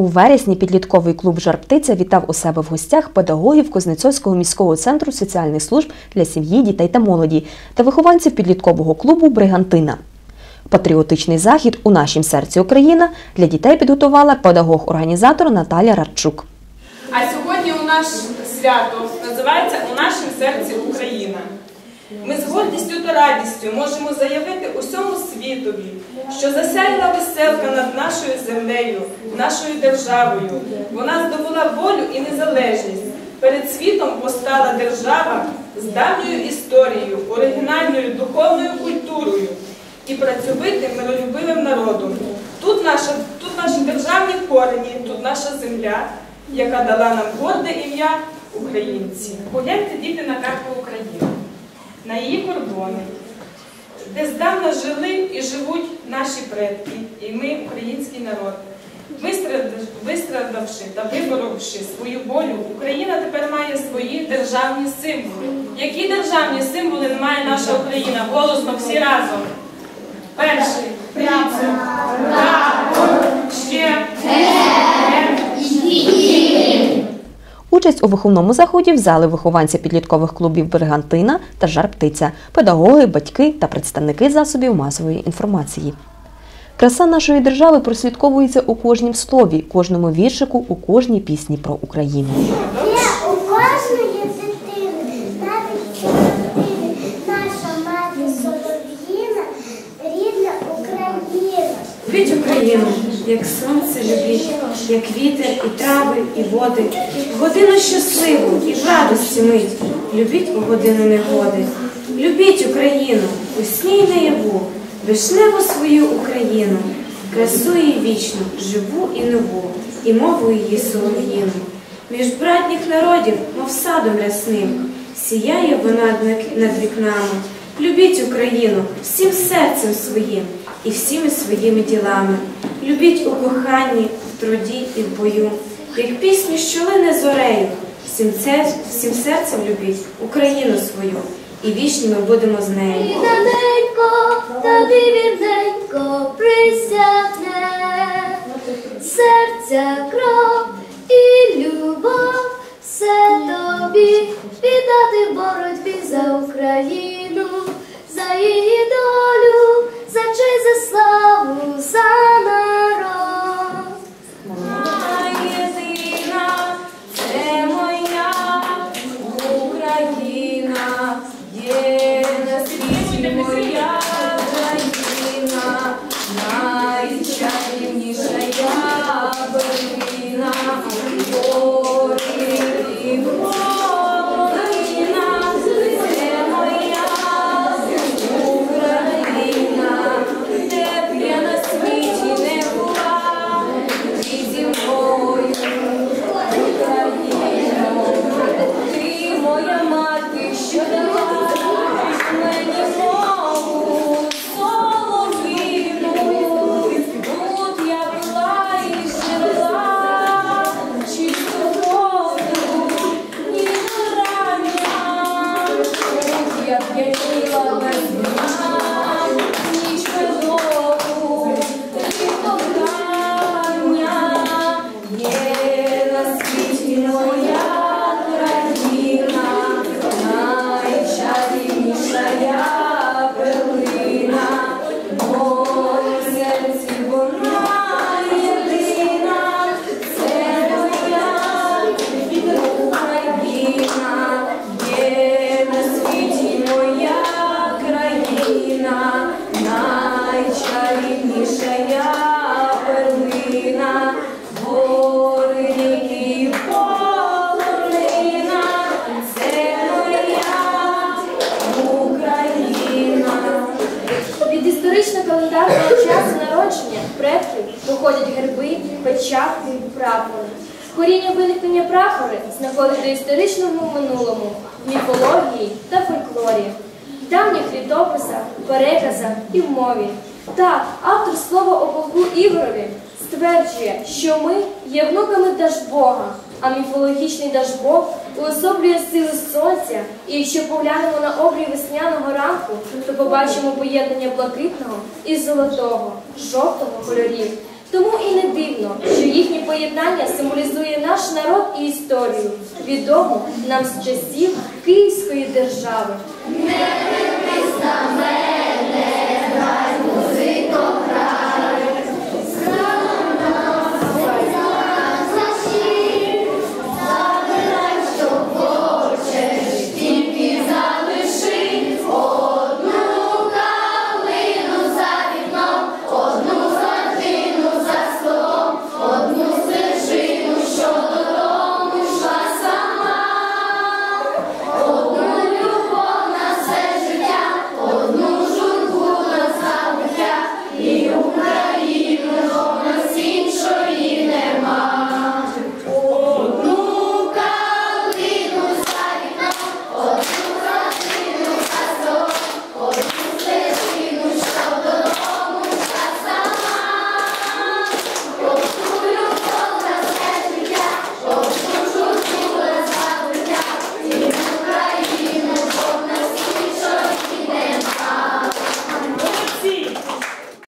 У вересні підлітковий клуб Жарптиця вітав у себе в гостях педагогів Кузнецовського міського центру соціальних служб для сім'ї, дітей та молоді та вихованців підліткового клубу Бригантина. Патріотичний захід у нашім серці Україна для дітей підготувала педагог-організатор Наталя Радчук. А сьогодні у нас свято називається У нашому серці Україна. Ми з гордістю та радістю можемо заявити усьому світові, що засяяла веселка над нашою землею, нашою державою. Вона здобула волю і незалежність. Перед світом постала держава з давньою історією, оригінальною духовною культурою і працьовитим миролюбивим народом. Тут, наша, тут наші державні корені, тут наша земля, яка дала нам горде ім'я українці. Погляньте діти на карту України, на її кордони, де здавна жили і живуть наші предки, і ми, український народ. Вистрадавши- та виборовши свою волю, Україна тепер має свої державні символи. Які державні символи має наша Україна? Голосно всі разом. Перший прапор, ще Участь у виховному заході взяли вихованці підліткових клубів Бригантина та Жар-Птиця, педагоги, батьки та представники засобів масової інформації. Краса нашої держави прослідковується у кожнім слові, кожному віршику, у кожній пісні про Україну. Є у кожної дитини, навіть у наша мати солов'їна, рідна Україна. Любіть Україну, як сонце любіть, як вітер і трави, і води, в годину щасливу і в радості мить. Любіть у годину негоди. Любіть Україну, у сні й наяву, вишневу свою Україну, красу її вічну, живу і нову, і мову її солов'їну. Між братніх народів, мов садом рясним, сіяє вона над- над вікнами. Любіть Україну всім серцем своїм і всіми своїми ділами. Любіть у коханні, в труді і в бою, як пісню, що лине зорею. Всім, це- всім серцем любіть Україну свою, і вічні ми будемо з нею. Рідненько, тобі вірненько присягне, серця кров і любов, все тобі віддати боротьбі за Україну, за її долю, є на світі моя Від історично-календарного часу народження предків виходять герби, печатки, прапори. Коріння виникнення прапори знаходить у історичному минулому, міфології та фольклорі, в давніх літописах, переказах і в мові. Так, автор слова о полку Ігорові стверджує, що ми є внуками Дажбога, а міфологічний Дажбог уособлює сили сонця, і якщо поглянемо на обрій весняного ранку, то побачимо поєднання блакитного і золотого, жовтого кольорів. Тому і не дивно, що їхнє поєднання символізує наш народ і історію, відому нам з часів Київської держави. Не